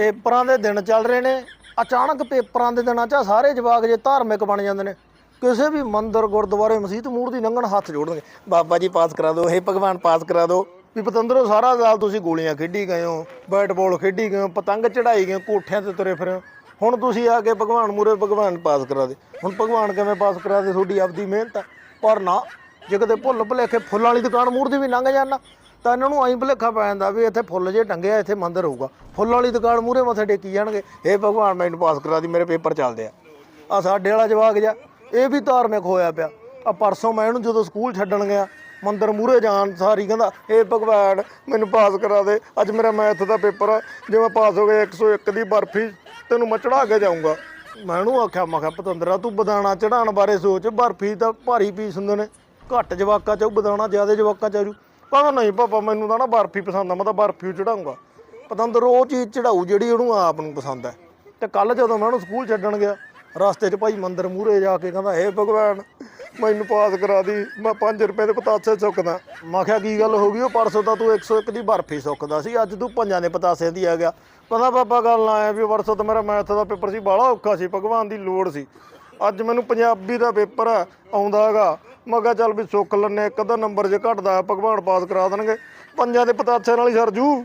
ਪੇਪਰਾਂ ਦੇ ਦਿਨ ਚੱਲ ਰਹੇ ਨੇ ਅਚਾਨਕ ਪੇਪਰਾਂ ਦੇ ਦਿਨਾਂ 'ਚ ਆਹ ਸਾਰੇ ਜਵਾਕ ਜੇ ਧਾਰਮਿਕ ਬਣ ਜਾਂਦੇ ਨੇ ਕਿਸੇ ਵੀ ਮੰਦਿਰ ਗੁਰਦੁਆਰੇ ਮਸਜਿਦ ਮੂਰਤੀ ਲੰਘਣ ਹੱਥ ਜੋੜਨਗੇ। ਬਾਬਾ ਜੀ ਪਾਸ ਕਰਾ ਦਿਓ ਹੇ ਭਗਵਾਨ ਪਾਸ ਕਰਾ ਦਿਓ। ਵੀ ਪਤੰਦਰੋ ਸਾਰਾ ਸਾਲ ਤੁਸੀਂ ਗੋਲੀਆਂ ਖੇਡੀ ਗਏ ਹੋ ਬੈਟ ਬਾਲ ਖੇਡੀ ਗਏ ਹੋ ਪਤੰਗ ਚੜਾਈ ਗਏ ਹੋ, ਕੋਠਿਆਂ ਤੇ ਤੁਰੇ ਫਿਰੇ ਹੁਣ ਤੁਸੀਂ ਆ ਕੇ ਭਗਵਾਨ ਮੂਰੇ ਭਗਵਾਨ ਪਾਸ ਕਰਾ ਦੇ। ਹੁਣ ਭਗਵਾਨ ਕਿਵੇਂ ਪਾਸ ਕਰਾ ਦੇ? ਤੁਹਾਡੀ ਆਪਦੀ ਮਿਹਨਤ ਆ। ਪਰ ਨਾ ਜੇ ਕਦੇ ਭੁੱਲ ਭੁਲੇਖੇ ਫੁੱਲਾਂ ਵਾਲੀ ਦੁਕਾਨ ਮੂਰਤੀ ਵੀ ਲੰਘ ਜਾਣਾ ਤਾਂ ਇਹਨਾਂ ਨੂੰ ਐਂ ਭੁਲੇਖਾ ਪੈ ਜਾਂਦਾ ਵੀ ਇੱਥੇ ਫੁੱਲ ਜੇ ਟੰਗਿਆ, ਇੱਥੇ ਮੰਦਿਰ ਹੋਊਗਾ। ਫੁੱਲਾਂ ਵਾਲੀ ਦੁਕਾਨ ਮੂਰੇ ਮੱਥੇ ਟੇਕੀ ਜਾਣਗੇ। ਇਹ ਭਗਵਾਨ ਮੈਨੂੰ ਪਾਸ ਕਰਾ ਦੀ, ਮੇਰੇ ਪੇਪਰ ਚੱਲਦੇ ਆ। ਆ ਸਾਡੇ ਵਾਲਾ ਜਵਾਕ ਜਾ ਇਹ ਵੀ ਧਾਰਮਿਕ ਹੋਇਆ ਪਿਆ। ਆ ਪਰਸੋਂ ਮੈਂ ਇਹਨੂੰ ਜਦੋਂ ਸਕੂਲ ਛੱਡਣ ਗਿਆ, ਮੰਦਰ ਮੂਰੇ ਜਾਣ ਸਾਰੀ ਕਹਿੰਦਾ ਇਹ ਭਗਵਾਨ, ਮੈਨੂੰ ਪਾਸ ਕਰਾ ਦੇ। ਅੱਜ ਮੇਰਾ ਮੈਥ ਦਾ ਪੇਪਰ ਆ। ਜੇ ਮੈਂ ਪਾਸ ਹੋ ਗਿਆ 101 ਦੀ ਬਰਫੀ, ਤੈਨੂੰ ਮੈਂ ਚੜਾ ਕੇ ਜਾਊਂਗਾ। ਮੈਂ ਇਹਨੂੰ ਆਖਿਆ, ਮੈਂ ਕਿਹਾ, ਪਤੰਦਰਾ, ਤੂੰ ਬਦਾਣਾ ਚੜਾਉਣ ਬਾਰੇ ਸੋਚ। ਬਰਫੀ ਤਾਂ ਭਾਰੀ ਪੀਸ ਹੁੰਦੇ ਨੇ। ਘੱਟ ਜਵਾਕਾਂ ਚ ਬਦਾਣਾ ਜ਼ਿਆਦਾ ਜਵਾਕਾਂ ਚ ਆ ਜੂ ਕਹਿੰਦਾ ਨਹੀਂ ਪਾਪਾ ਮੈਨੂੰ ਤਾਂ ਨਾ ਬਰਫੀ ਪਸੰਦ ਆ, ਮੈਂ ਤਾਂ ਬਰਫੀ ਚੜਾਉਂਗਾ। ਪਤੰਦਰ ਉਹ ਚੀਜ਼ ਚੜਾਊ ਜਿਹੜੀ ਉਹਨੂੰ ਆਪ ਨੂੰ ਪਸੰਦ ਹੈ ਤੇ ਕੱਲ ਜਦੋਂ ਮੈਂ ਉਹਨੂੰ ਸਕੂਲ ਛੱਡਣ ਗਿਆ, ਰਸਤੇ 'ਚ ਭਾਈ ਮੰਦਰ ਮੂਹਰੇ ਜਾ ਕੇ ਕਹਿੰਦਾ, ਹੇ ਭਗਵਾਨ, ਮੈਨੂੰ ਪਾਸ ਕਰਾ ਦੀ, ਮੈਂ 5 ਰੁਪਏ ਦੇ ਪਤਾਸੇ ਸੁੱਕਦਾ। ਮੈਂ ਕਿਹਾ, ਕੀ ਗੱਲ ਹੋ ਗਈ? ਉਹ ਪਰਸੋਂ ਤਾਂ ਤੂੰ 101 ਦੀ ਬਰਫੀ ਸੁੱਕਦਾ ਸੀ, ਅੱਜ ਤੂੰ ਪੰਜਾਂ ਦੇ ਪਤਾਸੇ ਦੀ ਆ ਗਿਆ। ਕਹਿੰਦਾ, ਬਾਬਾ, ਗੱਲ ਨਾ ਆਇਆ ਵੀ ਪਰਸੋਂ ਤਾਂ ਮੇਰਾ ਮੈਥ ਦਾ ਪੇਪਰ ਸੀ, ਬਾਹਲਾ ਔਖਾ ਸੀ, ਭਗਵਾਨ ਦੀ ਲੋੜ ਸੀ। ਅੱਜ ਮੈਨੂੰ ਪੰਜਾਬੀ ਦਾ ਪੇਪਰ ਆ, ਆਉਂਦਾ ਹੈਗਾ। ਮੈਂ ਕਿਹਾ ਚੱਲ ਵੀ ਸੁੱਕ ਲੈਨੇ ਇੱਕ ਅੱਧਾ ਨੰਬਰ ਜੇ ਘਟਦਾ ਭਗਵਾਨ ਪਾਸ ਕਰਾ ਦੇਣਗੇ। ਪੰਜਾਂ ਦੇ ਪਤਾਸੇ ਨਾਲ ਹੀ ਸਰਜੂ